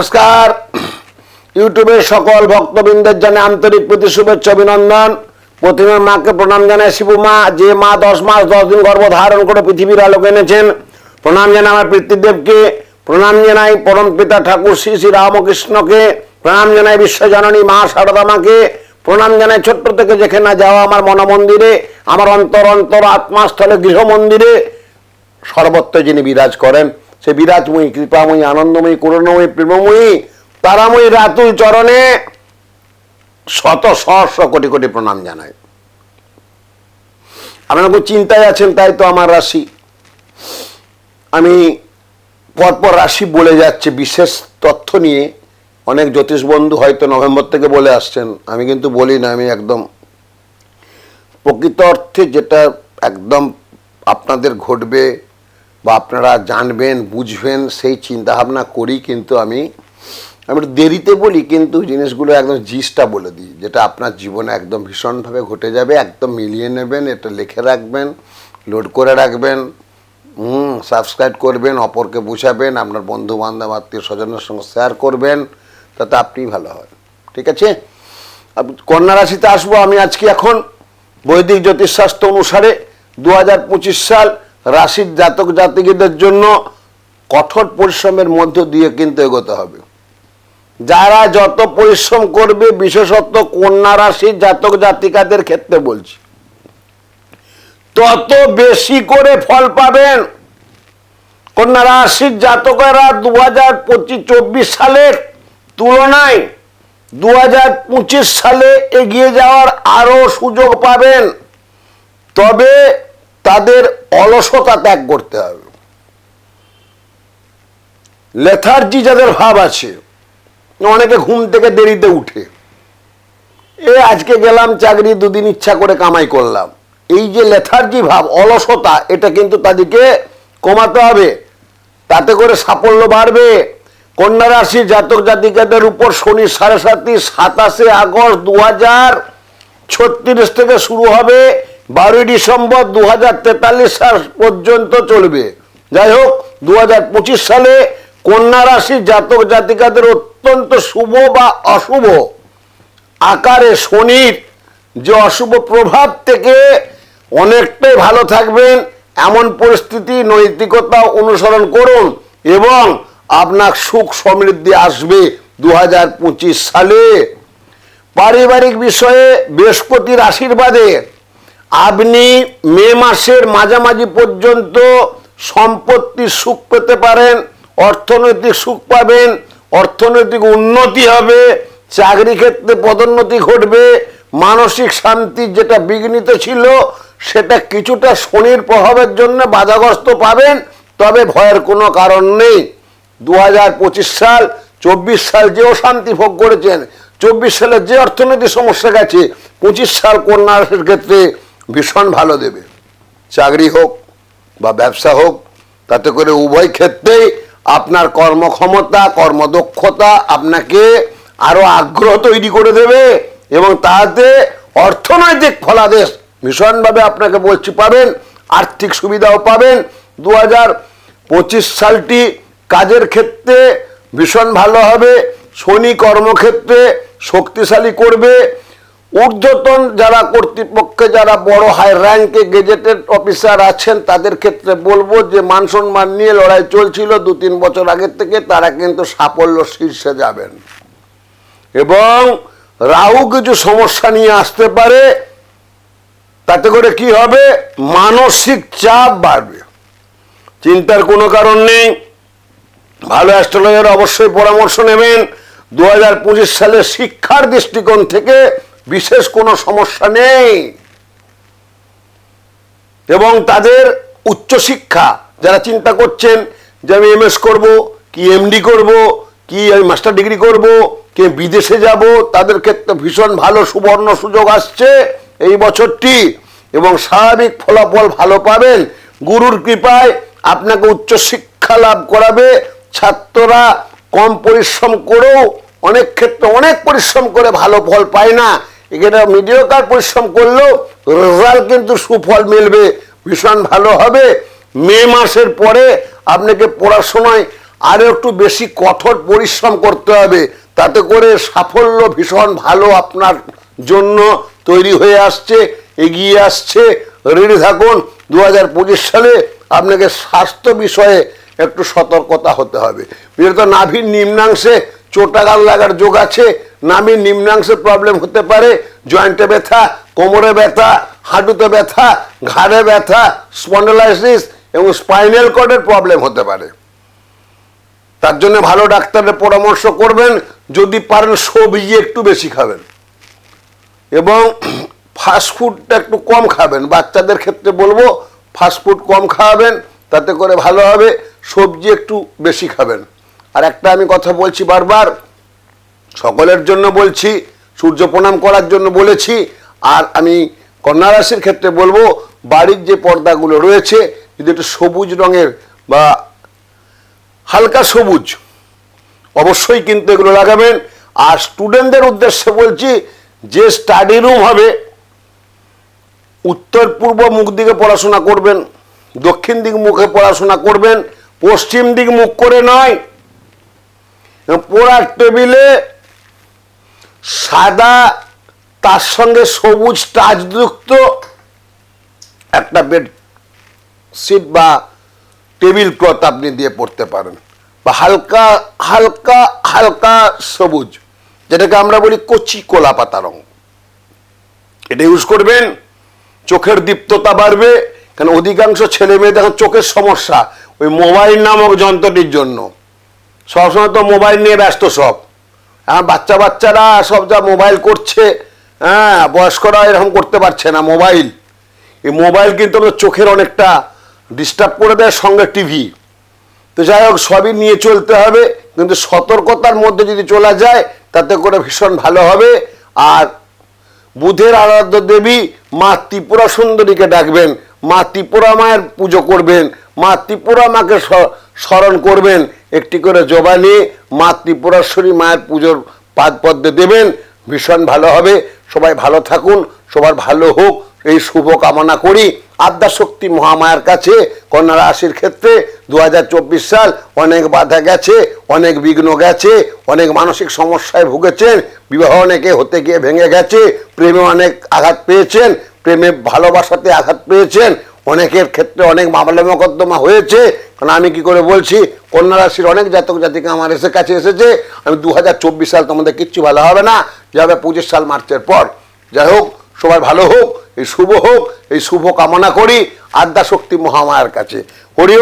নমস্কার। ইউটিউবের সকল ভক্তবৃন্দের জানে আন্তরিক প্রতি, শুভেচ্ছা, অভিনন্দন। প্রথমে মাকে প্রণাম জানাই শিবু মা, যে মা দশ মাস, দশ দিন গর্ভ ধারণ করে পৃথিবীর আলোক এনেছেন। প্রণাম জানাই আমার পিতৃদেবকে, প্রণাম জানাই পরম পিতা ঠাকুর শ্রী শ্রী রামকৃষ্ণকে, প্রণাম জানাই বিশ্বজননী মা শারদা মাকে, প্রণাম জানাই ছোট্ট থেকে যেখানে যাওয়া আমার মনমন্দিরে, আমার অন্তর অন্তর আত্মাস্থলে গৃহ মন্দিরে, সর্বত্র যিনি বিরাজ করেন। সে বিরাজময়ী, কৃপাময়ী, আনন্দময়ী, করুণময়ী, প্রেমময়ী, তারাময়ী রাতুল চরণে শত সহস্র কোটি কোটি প্রণাম জানাই আপনারা খুব চিন্তায় আছেন, তাই তো আমার রাশি। আমি পরপর রাশি বলে যাচ্ছে, বিশেষ তথ্য নিয়ে। অনেক জ্যোতিষ বন্ধু হয়তো নভেম্বর থেকে বলে আসছেন, আমি কিন্তু বলি না, আমি একদম প্রকৃত অর্থে যেটা একদম আপনাদের ঘটবে বা আপনারা জানবেন, বুঝবেন, সেই চিন্তা ভাবনা করি কিন্তু আমি আমি একটু দেরিতে বলি কিন্তু জিনিসগুলো একদম জিসটা বলে দিই, যেটা আপনার জীবনে একদম ভীষণভাবে ঘটে যাবে, একদম মিলিয়ে নেবেন, এটা লিখে রাখবেন, লোড করে রাখবেন, হুম, সাবস্ক্রাইব করবেন, অপরকে বুঝাবেন, আপনার বন্ধু বান্ধব আত্মীয় স্বজনের সঙ্গে শেয়ার করবেন, তাতে আপনি ভালো হয় ঠিক আছে? কন্যা রাশিতে আসব আমি আজকে এখন, বৈদিক জ্যোতিষশাস্ত্র অনুসারে দু হাজার পঁচিশ সাল রাশির জাতক জাতিকদের জন্য কঠোর পরিশ্রমের মধ্য দিয়ে কিন্তু এগোতে হবে। যারা যত পরিশ্রম করবে, বিশেষত কন্যা রাশির জাতক জাতিকাদের ক্ষেত্রে বলছি, তত বেশি করে ফল পাবেন। কন্যা রাশির জাতকেরা দু হাজার পঁচিশ চব্বিশ সালের তুলনায় দু হাজার পঁচিশ সালে এগিয়ে যাওয়ার আরও সুযোগ পাবেন। তবে তাদের অলসতা ত্যাগ করতে হবে। লেথার্জি যাদের ভাব আছে, অনেকে ঘুম থেকে দেরিতে উঠে। এ আজকে গেলাম, চাকরি দুদিন ইচ্ছা করে কামাই করলাম। এই যে লেথার্জি ভাব, অলসতা, এটা কিন্তু তাদেরকে কমাতে হবে। তাতে করে সাফল্য বাড়বে। কন্যা রাশি জাতক জাতিকাদের উপর শনি সাড়ে সাতই, সাতাশে আগস্ট দু ছত্রিশ থেকে শুরু হবে। বারোই ডিসেম্বর দু হাজার তেতাল্লিশ সাল পর্যন্ত চলবে। যাই হোক দু হাজার পঁচিশ সালে কন্যা রাশি জাতক জাতিকাদের অত্যন্ত শুভ বা অশুভ আকারে শনির যে অশুভ প্রভাব থেকে অনেকটাই ভালো থাকবেন, এমন পরিস্থিতি নৈতিকতা অনুসরণ করুন এবং আপনার সুখ সমৃদ্ধি আসবে দু হাজার পঁচিশ সালে। পারিবারিক বিষয়ে বৃহস্পতির আশীর্বাদে আপনি মে মাসের মাঝামাঝি পর্যন্ত সম্পত্তির সুখ পেতে পারেন, অর্থনৈতিক সুখ পাবেন, অর্থনৈতিক উন্নতি হবে, চাকরি ক্ষেত্রে পদোন্নতি ঘটবে, মানসিক শান্তি যেটা বিঘ্নিত ছিল সেটা কিছুটা শনির প্রভাবের জন্য বাধাগ্রস্ত পাবেন, তবে ভয়ের কোনো কারণ নেই। দু হাজার পঁচিশ সাল, চব্বিশ সাল যে অশান্তি ভোগ করেছেন, চব্বিশ সালে যে অর্থনৈতিক সমস্যা গেছে, পঁচিশ সাল কন্যা ক্ষেত্রে ভীষণ ভালো দেবে। চাকরি হোক বা ব্যবসা হোক, তাতে করে উভয় ক্ষেত্রেই আপনার কর্মক্ষমতা, কর্মদক্ষতা আপনাকে আরও আগ্রহ তৈরি করে দেবে এবং তাতে অর্থনৈতিক ফলাদেশ ভীষণভাবে আপনাকে বলছি পাবেন, আর্থিক সুবিধাও পাবেন। দু সালটি কাজের ক্ষেত্রে ভীষণ ভালো হবে, শনি কর্মক্ষেত্রে শক্তিশালী করবে ঊর্ধ্বতন যারা কর্তৃপক্ষে, যারা বড় হাই র্যাঙ্কে গেজেটেড অফিসার আছেন, তাদের ক্ষেত্রে বলব যে মান সম্মান নিয়ে লড়াই চলছিল দু তিন বছর আগের থেকে, তারা কিন্তু সাফল্য শীর্ষে যাবেন। এবং রাহু কিছু সমস্যা নিয়ে আসতে পারে, তাতে করে কি হবে? মানসিক চাপ বাড়বে। চিন্তার কোনো কারণ নেই। ভালো অ্যাস্ট্রোলজার অবশ্যই পরামর্শ নেবেন। দু হাজার পঁচিশ সালে শিক্ষার দৃষ্টিকোণ থেকে বিশেষ কোনো সমস্যা নেই। এবং তাদের উচ্চশিক্ষা যারা চিন্তা করছেন যে আমি এমএস করব, কি এমডি করব, কি আমি মাস্টার ডিগ্রি করব, কে বিদেশে যাব, তাদের ক্ষেত্রে ভীষণ ভালো সুবর্ণ সুযোগ আসছে এই বছরটি। এবং স্বাভাবিক ফলাফল ভালো পাবেন। গুরুর কৃপায় আপনাকে উচ্চশিক্ষা লাভ করাবে। ছাত্ররা কম পরিশ্রম করেও অনেক ক্ষেত্রে অনেক পরিশ্রম করে ভালো ফল পায় না। এখানে মিডিয়কার পরিশ্রম করলেও রেজাল্ট কিন্তু সুফল মিলবে। ভীষণ ভালো হবে। মে মাসের পরে আপনাকে পড়াশোনায় আরও একটু বেশি কঠোর পরিশ্রম করতে হবে। তাতে করে সাফল্য ভীষণ ভালো আপনার জন্য তৈরি হয়ে আসছে, এগিয়ে আসছে। রেডি থাকুন দু হাজার পঁচিশ সালে আপনাকে স্বাস্থ্য বিষয়ে একটু সতর্কতা হতে হবে। বিশেষত নাভির নিম্নাংশে চোটাগাল লাগার যোগ আছে। নাভির নিম্নাংশে প্রবলেম হতে পারে জয়েন্টে ব্যথা, কোমরে ব্যথা, হাঁটুতে ব্যথা, ঘাড়ে ব্যথা স্পন্ডলাইসিস এবং স্পাইনাল কর্ডের প্রবলেম হতে পারে। তার জন্য ভালো ডাক্তারের পরামর্শ করবেন, যদি পারেন সবজি একটু বেশি খাবেন। এবং ফাস্টফুডটা একটু কম খাবেন। বাচ্চাদের ক্ষেত্রে বলব ফাস্টফুড কম খাওয়াবেন, তাতে করে ভালো হবে, সবজি একটু বেশি খাবেন। আর একটা আমি কথা বলছি বারবার সকলের জন্য বলছি, সূর্য প্রণাম করার জন্য বলেছি, আর আমি কন্যা রাশির ক্ষেত্রে বলব, বাড়ির যে পর্দাগুলো রয়েছে, যদি একটু সবুজ রঙের বা হালকা সবুজ, অবশ্যই কিন্তু এগুলো লাগাবেন। আর স্টুডেন্টদের উদ্দেশ্যে বলছি, যে স্টাডি রুম হবে, উত্তর পূর্ব মুখ দিকে পড়াশোনা করবেন, দক্ষিণ দিক মুখে পড়াশোনা করবেন, পশ্চিম দিক মুখ করে নয়, পড়ার টেবিলে সাদা, তার সঙ্গে সবুজ টাচযুক্ত একটা বেড সিট বা টেবিল ক্লথ আপনি দিয়ে পড়তে পারেন। বা হালকা হালকা হালকা সবুজ, যেটাকে আমরা বলি কচি কোলা পাতা রং। এটা ইউজ করবেন, চোখের দীপ্ততা বাড়বে কারণ অধিকাংশ ছেলে মেয়ে দেখো চোখের সমস্যা, ওই মোবাইল নামক যন্ত্রটির জন্য। সবসময় তো মোবাইল নিয়ে ব্যস্ত সব। হ্যাঁ বাচ্চা বাচ্চারা সব যা মোবাইল করছে হ্যাঁ বয়স্করা এরকম করতে পারছে না মোবাইল এই মোবাইল কিন্তু আমাদের চোখের অনেকটা ডিস্টার্ব করে দেয় সঙ্গে টিভি তো যাই হোক, সবই নিয়ে চলতে হবে, কিন্তু সতর্কতার মধ্যে যদি চলা যায়, তাতে করে ভীষণ ভালো হবে। আর বুধের আরাধ্য দেবী মা ত্রিপুরা সুন্দরীকে ডাকবেন, মা ত্রিপুরা মায়ের পুজো করবেন, মা ত্রিপুরা মাকে স্মরণ করবেন একটি করে জবা নিয়ে মা ত্রিপুরাশ্বরী মায়ের পুজোর পাদ পদ্মে দেবেন। ভীষণ ভালো হবে। সবাই ভালো থাকুন, সবার ভালো হোক। এই শুভ কামনা করি আদ্যাশক্তি মহামায়ার কাছে, কন্যা রাশির ক্ষেত্রে দু হাজার চব্বিশ সাল অনেক বাধা গেছে, অনেক বিঘ্ন গেছে, অনেক মানসিক সমস্যায় ভুগেছেন, বিবাহ অনেকে হতে গিয়ে ভেঙে গেছে, প্রেমে অনেক আঘাত পেয়েছেন, প্রেমে ভালোবাসাতে আঘাত পেয়েছেন অনেকের ক্ষেত্রে অনেক মামলা মোকদ্দমা হয়েছে। কারণ আমি কি করে বলছি, কন্যা রাশির অনেক জাতক জাতিকে আমার এসে কাছে এসেছে। আমি দু হাজার চব্বিশ সাল তোমাদের কিচ্ছু ভালো হবে না। যাবে পঁচিশ সাল মার্চের পর। যাই হোক, সবাই ভালো হোক, এই শুভ হোক, এই শুভ কামনা করি আদ্যাশক্তি মহামায়ার কাছে। হরি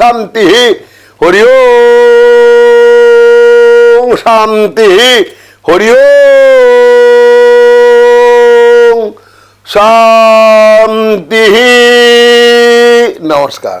শান্তি হরি শান্তি, হরি শান্তি নমস্কার